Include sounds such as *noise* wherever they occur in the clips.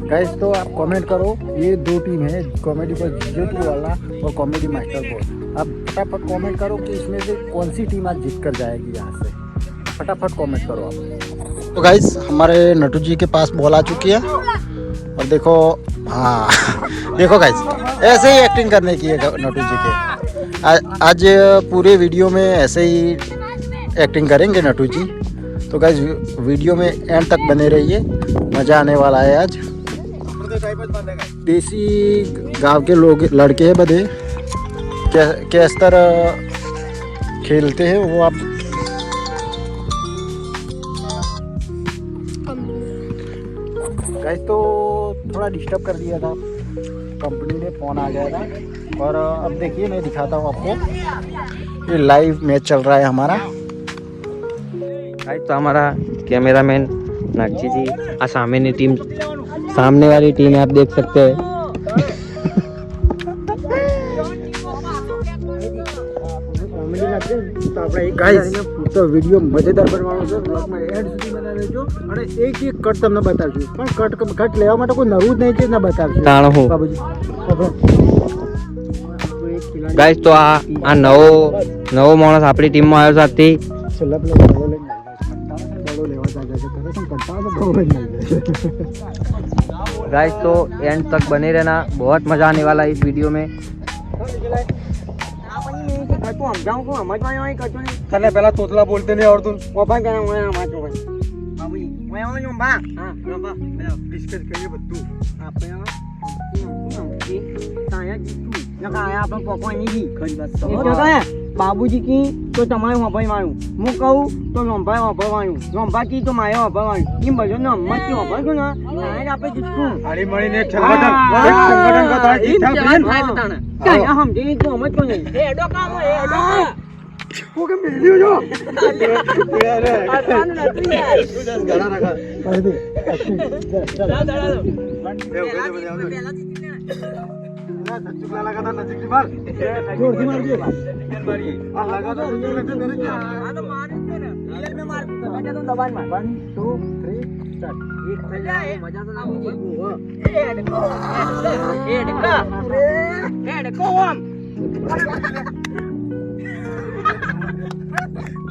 Guys तो आप comment करो। ये दो टीम है कॉमेडी पर जीजू वाला और कॉमेडी मास्टर बॉस आप फटाफट कमेंट करो कि इसमें से कौन सी टीम आज जीत कर जाएगी यहाँ से। फटाफट कमेंट करो आप। तो गाइस हमारे नटू जी के पास बॉल आ चुकी है। और देखो हाँ *laughs* देखो गाइस ऐसे ही एक्टिंग करने की है नटू जी के। आज पूरे वीडियो में ऐसे ही एक्टिंग करेंगे नटू जी। तो गाइज़ वीडियो में एंड तक बने रहिए। मज़ा आने वाला है आज। देसी गाँव के लोग लड़के हैं बदे किस तरह खेलते हैं वो आप? तो थोड़ा डिस्टर्ब कर दिया था। कंपनी में फ़ोन आ गया था। और अब देखिए मैं दिखाता हूँ आपको। ये लाइव मैच चल रहा है हमारा। आज तो हमारा कैमरामैन नागजी जी असामी ने टीम सामने वाली टीम है आप देख सकते हैं તો વીડિયો મજેદાર બનવાનો કટ તમને બતાવશું. કટ કટ લેવા માટે કોઈ નવું નહીં છે ના બતાવશું. તાણો હું. આ આ નવો નવો માણસ આપણી ટીમમાં આવ્યો છે છેલ્લા गाइस तो एंड तक बने रहना बहुत मज़ा आने वाला है इस वीडियो में तने पहला तोतला बोलते नहीं और तुम मैं बा आया બાબુજી કી તો તમારે વાપરવાનું હું કહું તો લોંભાઈ વાપરવાનું લોંભા કી તો મારે વાપરવાનું એમ બધો નંબરથી વાપરશું ને ત્યારે આપણે જીતશું મળીને સંગઠન એક સંગઠન કો જીત બેન. કાંઈ નહીં કેમ ઘણા રાખા લગાતા નજીકથી માર જોરથી મારજે दिन भर ये लगा तो उल्लू लेते मेरे क्या? हाँ तो मार दे ना। रियल में मार दे बेटा तुम दबान मार। 1 2 3 स्टार्ट ये मज़ा है मज़ा तो ना मुझे ए अड़को ए अड़को ए अड़को हम।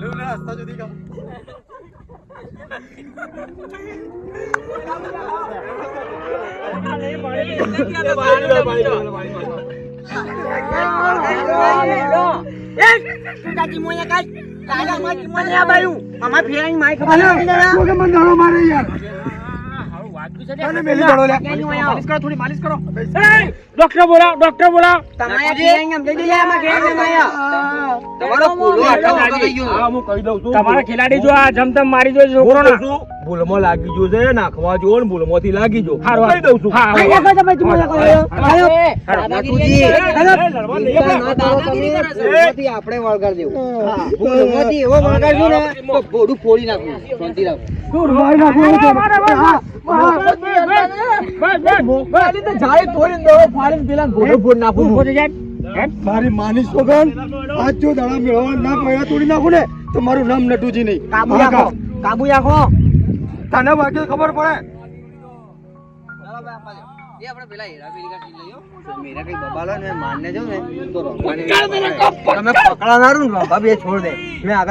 लूना रास्ता जो दिखा। नहीं पानी क्या पानी पानी ડોક્ટર બોલાવ ડોક્ટર બોલાવ. તમારે તમારા ખેલાડી જો આ જમતમ મારી જો છોકરો ના ભૂલમાં લાગી ગયો છે નાખવા જો ને ભૂલમાંથી લાગી જો હારું, કહી દઉં છું. હા, હા. આપણે વળગાડ દેવું. ભૂલમાંથી એવો વળગાડશું ને તો ભોડું ફોડી નાખવું શાંતિ રાખો. તું મારી નાખું. એવું છે. હા, મારી માની સોગન આજ જો દાડા મેળવવા ના પૈડા તોડી નાખું ને તો મારું નામ નટુજી નહીં. કાબુ રાખો કાબુ રાખો. તને બાકી ખબર પડે? મેરા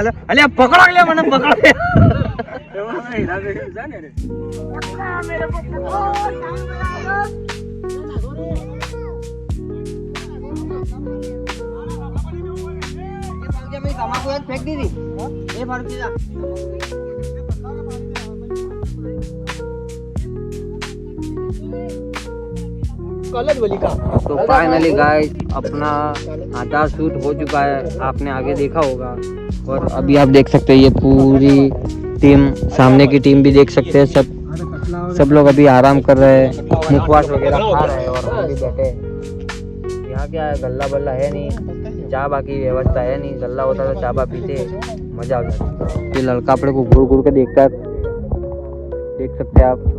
फेंक दी थी ये भर फारूक जीजा तो फाइनली गाइस अपना आटा शूट हो चुका है। आपने आगे देखा होगा। और अभी आप देख सकते हैं ये पूरी टीम सामने की टीम भी देख सकते हैं सब। सब लोग अभी आराम कर रहे हैं। मुखवास वगैरह खा रहे हैं और बैठे यहाँ क्या है? गल्ला बल्ला है नहीं। चाय बा की व्यवस्था है नहीं गल्ला होता तो चाय पीते मज़ा आ जाता ये लड़का अपने को घूर घूर के देखता है देख सकते हैं आप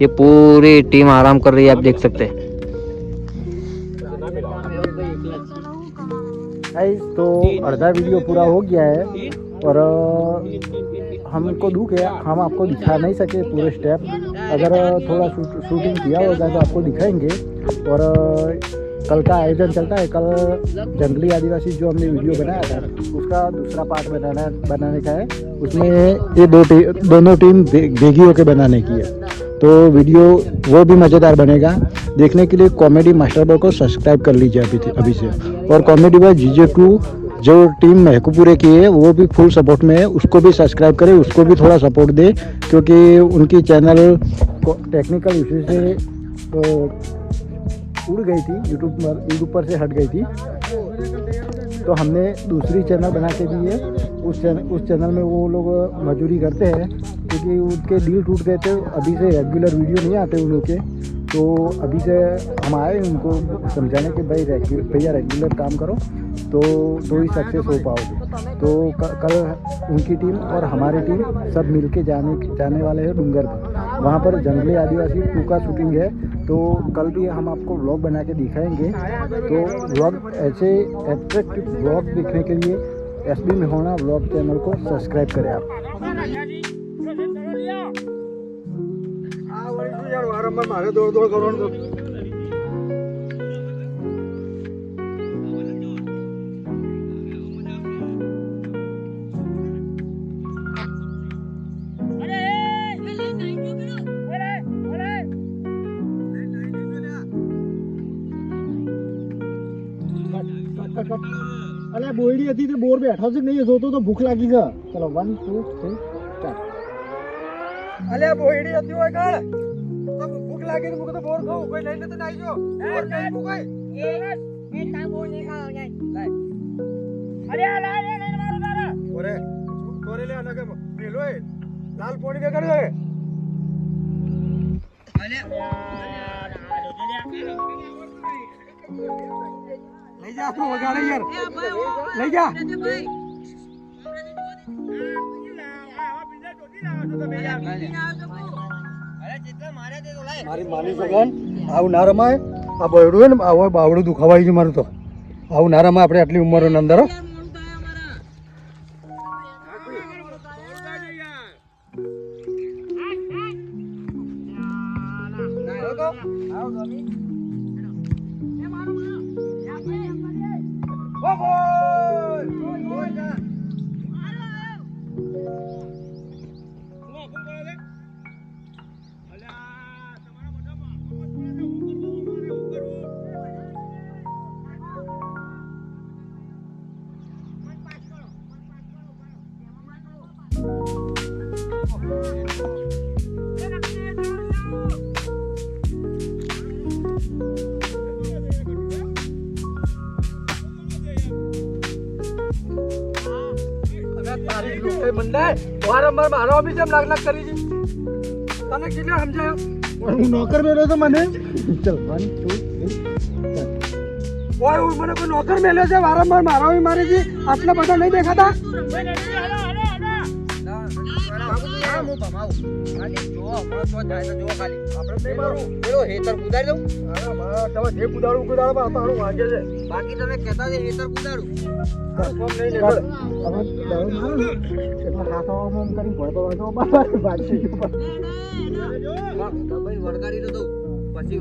ये पूरी टीम आराम कर रही है आप देख सकते हैं तो अर्धा वीडियो पूरा हो गया है और हमको दुख है हम आपको दिखा नहीं सके पूरे स्टेप अगर थोड़ा शूटिंग किया होगा तो आपको दिखाएँगे और कल का आयोजन चलता है कल जंगली आदिवासी जो हमने वीडियो बनाया था उसका दूसरा पार्ट बनाना बनाने का है। उसमें ये दो टी, दोनों टीम भेगी होकर बनाने की है। तो वीडियो वो भी मज़ेदार बनेगा। देखने के लिए कॉमेडी मास्टर बॉय को सब्सक्राइब कर लीजिए अभी अभी से। और कॉमेडी बॉय जीजे टू जो टीम महकूपुरे की है वो भी फुल सपोर्ट में है। उसको भी सब्सक्राइब करें उसको भी थोड़ा सपोर्ट दे क्योंकि उनकी चैनल टेक्निकल इशू से अ, उड़ गई थी यूट्यूब पर यूट्यूब पर से हट गई थी। तो हमने दूसरी चैनल बना के दी है। उस चैनल उस चैनल में वो लोग मजूरी करते हैं, क्योंकि उनके डील टूट गए थे। अभी से रेगुलर वीडियो नहीं आते उन लोग के। तो अभी से हम आए उनको समझाने के, भाई भैया रेगुलर काम करो तो तो ही सक्सेस हो पाओगे। तो कल उनकी टीम और हमारी टीम सब मिलके जाने जाने वाले हैं डूंगर पर वहाँ पर जंगली आदिवासी टू का शूटिंग है तो कल भी हम आपको ब्लॉग बना के दिखाएँगे। तो ब्लॉग ऐसे एट्रैक्टिव ब्लॉग देखने के लिए एस बी मेहोना ब्लॉग चैनल को सब्सक्राइब करें आप। दौड़ दौड़ करो। મારે તો અરે બોયડી હતી તે બોર બેઠો છે નહીં જોતો તો ભૂખ લાગી છે ચલો વન ટુ થ્રી સ્ટાર્ટ અલે બોયડી હતી હોય કાળ ભૂખ લાગી તો મુકે તો બોર ખાવ કોઈ લઈને તો નાઈ જો બોર કઈ મુકાય ઓરે ઓરે લે અલગ પેલો એ લાલ પોણી કે કરી દે લઈ જા તો વગાડે યાર. લઈ જા. મારી માની ભગવાન આવું ના રમાય. આ બળડું હોય ને આવું બાવડું દુખાવાય છે મારું તો. આવું ના રમાય આપણે આટલી ઉંમરોની અંદર Oke. લૂંટાઈ વારંવાર મારો બી જેમ લાગ લાગ કરી છે. તને કેટલા સમજાયો? હું નોકર મેળ્યો તો મને? ચલ વન ટુ ઓય મને કોઈ નોકર મેલ્યો છે? વારંવાર મારો બી મારે છે? આટલા બધા નહીં દેખાતા? આપણે નહીં મારું. અરે મારા તમે જે કુદાડું કુદાડો પણ મારું વાગે છે. બાકી તમે કહેતા છે હેતર કુદાડું. કોમ નહીં કર. નીકળ. હવે દડો એટલે હાથ આમ આમ કરીને ભણતો ભણતો બાબા ભાગી વળગાડી તો દઉં. પછી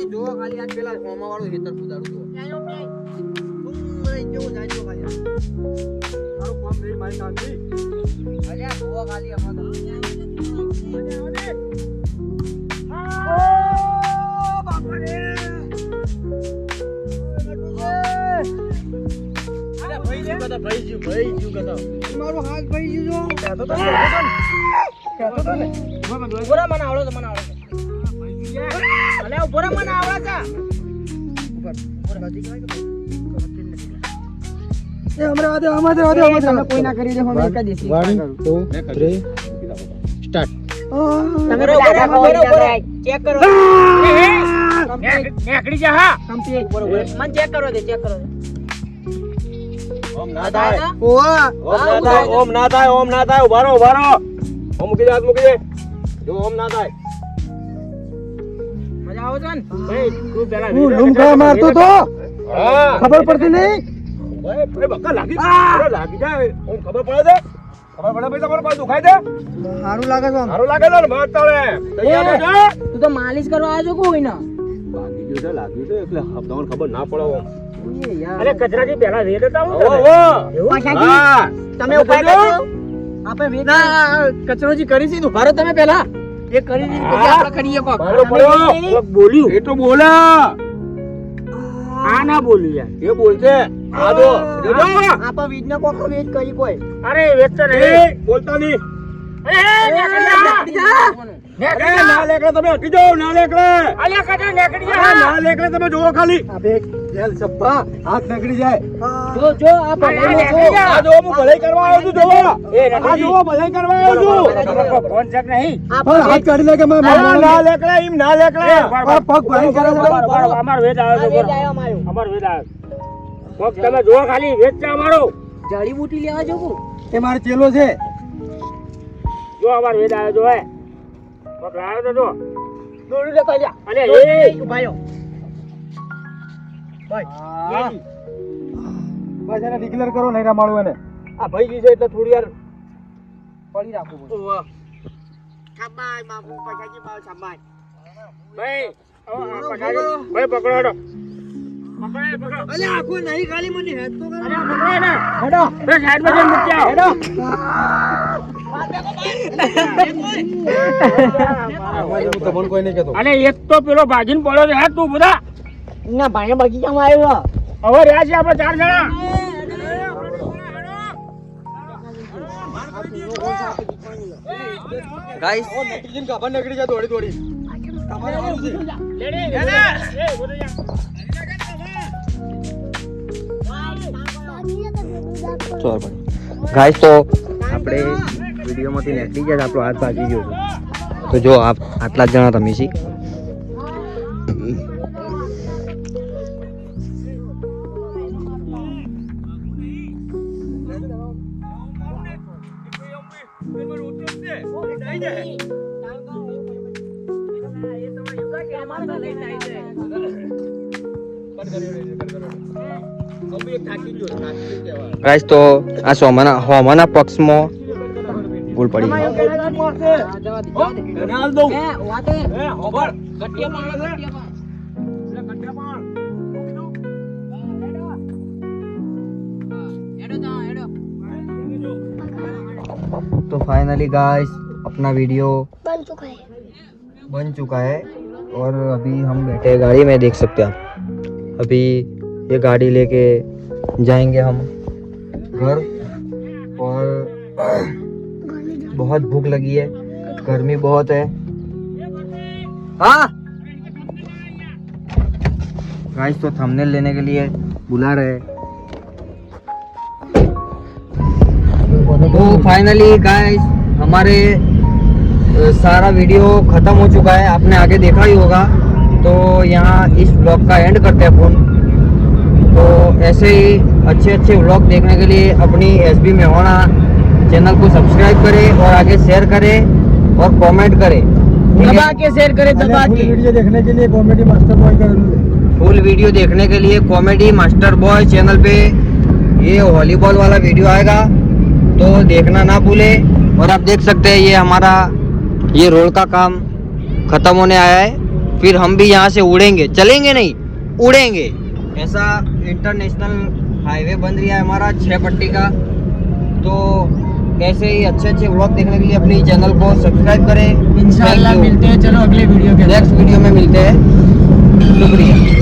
મેટ્રોજી જો ખાલી આજ પેલા હોમા વાળું હેતર કુદાડું જાય જુઓ ખાલી મારું નહીં મારી ખાલી તો. હાથ ભાઈ ગયું. જો કહેતો તો ને, તો તો મને આવડો મને આવડે. છે. ઊભો રહો, મને આવડે છે. એ હમણાં આદે, આમાં દે, આદે, આમાં દે. તમે કોઈ ના કરી દે, હું એક જ દેશી વન ટુ થ્રી સ્ટાર્ટ તમે ઊભો રહો, ઊભો રહો, ઊભો રહો. ચેક કરો. નેકડી જા હા. કમ્પ્લીટ મને ચેક કરો દે ચેક કરો ઓમ ના થાય. ઓમ ના થાય. ઓમ ના થાય ઊભા રહો. ઓમ મૂકી દે હાથ મૂકી દે. જો ઓમ ના થાય. ને? ભાઈ તું પેલા તું લૂમકા મારતો તો? ખબર પડતી નહીં? ભાઈ ભાઈ લાગી લાગી જાય. ઓમ ખબર પડે છે? ખબર પડે ભાઈ તમારો કોઈ દુખાય છે? સારું લાગે છે સારું લાગે છે ને? મત તળે તૈયાર એ. થજો. તું તો માલિશ કરવા આવ્યો છો કોઈ ના. લાગી ગયું છે લાગ્યું છે એટલે તમને ખબર ના પડે અરે પહેલા વેદ હતા. તમે આપણે કચરોજી કરી છે તું. ભારો તમે પહેલા. એ કરી દીધું પછી હા. આપણે કરીએ કોક. બોલ્યું. એ તો બોલા. આ ના બોલ્યું યાર. એ બોલશે. આ જો. જોજો. આપણે કોક વેદ કરી કોઈ. અરે વેચ તો નહીં બોલતા નહીં. અરે ના લેકડે તમે હટી જાઓ. ના લેકડે અરે ના લેકડે તમે જોવો ખાલી. અબે જેલ સપ્પા હાથ નીકળી જાય. જો જો આ ભલાઈ નો જો. આ જો હું ભલાઈ કરવા આવ્યો છું જોવો આ જોવો ભલાઈ કરવા આવ્યો છું. ફોન ચેક નહીં. પણ હાથ કાઢી લે કે મેં ના લેકડા ઈમ ના લેકડા. પગ ભાઈ કરે છે. અમાર વેદ આવ્યો અમારો. તમે જોવો ખાલી વેદ છે અમારો. જડીબુટી લેવા જવું? એ મારો ચેલો છે. જો અમાર વેદ આવ્યો જો હે. પગ લાવ્યો તો જો. દોડી લે કાજા અલે એ. ઉભાયો ભાઈ બસ એને ડિક્લેર કરો નહીં રમાડું એને. આ ભાઈ જી છે એટલે થોડી યાર પડી રાખવું પડે છબાય મામુ પછાજી બાવ છબાય ભાઈ ભાઈ પકડો હેડો. અલે આખો નહીં ખાલી મને હેડ તો કર. પકડો એને. હેડો. એ સાઈડમાં જઈને મૂકી આવો. હેડો. કોઈ નહીં કહેતો. અરે એક તો પેલો ભાગીને પડ્યો છે. હે તું બધા. ના ભાઈ બગીચામાં આવ્યો. હવે રહ્યા છે આપણે ચાર જણા. ગાઈસ ખબર નકડી જાય દોડી દોડી. તમારે આવવાનું છે? ગાઈસ તો આપણે વિડીયોમાંથી નીકળી ગયા આપણો હાથ ભાગી ગયો તો જો આપ આટલા જ જણા તમે છીએ. ગાઈસ તો આ સોમાના હોમાના પક્ષમાં ભૂલ પડી ગઈ હાલ દઉં એ વાતે એ હોબર ગટ્ટિયા પાડો ગટ્ટિયા પાડ એટલે કટ્ટા પાડ હેડો જા હેડો तो फाइनली गाइस अपना वीडियो बन चुका है बन चुका है और अभी हम बैठे हैं गाड़ी में देख सकते हैं आप अभी ये गाड़ी लेके जाएँगे हम घर और बहुत भूख लगी है, गर्मी बहुत है। गाइस तो थंबनेल लेने के लिए बुला रहे तो फाइनली गाइस हमारे सारा वीडियो खत्म हो चुका है। आपने आगे देखा ही होगा। तो यहाँ इस ब्लॉग का एंड करते हैं फ़ोन तो ऐसे ही अच्छे अच्छे ब्लॉग देखने के लिए अपनी एस बी मेवाना चैनल को सब्सक्राइब करें और आगे शेयर करें और कमेंट करें। दबा के शेयर करे दबा के। वीडियो देखने के लिए कॉमेडी मास्टर बॉय कर फुल वीडियो देखने के लिए कॉमेडी मास्टर बॉय चैनल पे ये वॉलीबॉल वाला वीडियो आएगा। तो देखना ना भूले। और आप देख सकते हैं ये हमारा ये रोड का काम खत्म होने आया है। फिर हम भी यहाँ से उड़ेंगे। चलेंगे नहीं उड़ेंगे। ऐसा इंटरनेशनल हाईवे बन रहा है हमारा छः पट्टी का। तो ऐसे ही अच्छे अच्छे व्लॉग देखने के लिए अपने चैनल को सब्सक्राइब करें। इंशाल्लाह मिलते हैं। चलो अगले वीडियो के नेक्स्ट वीडियो में मिलते हैं। शुक्रिया।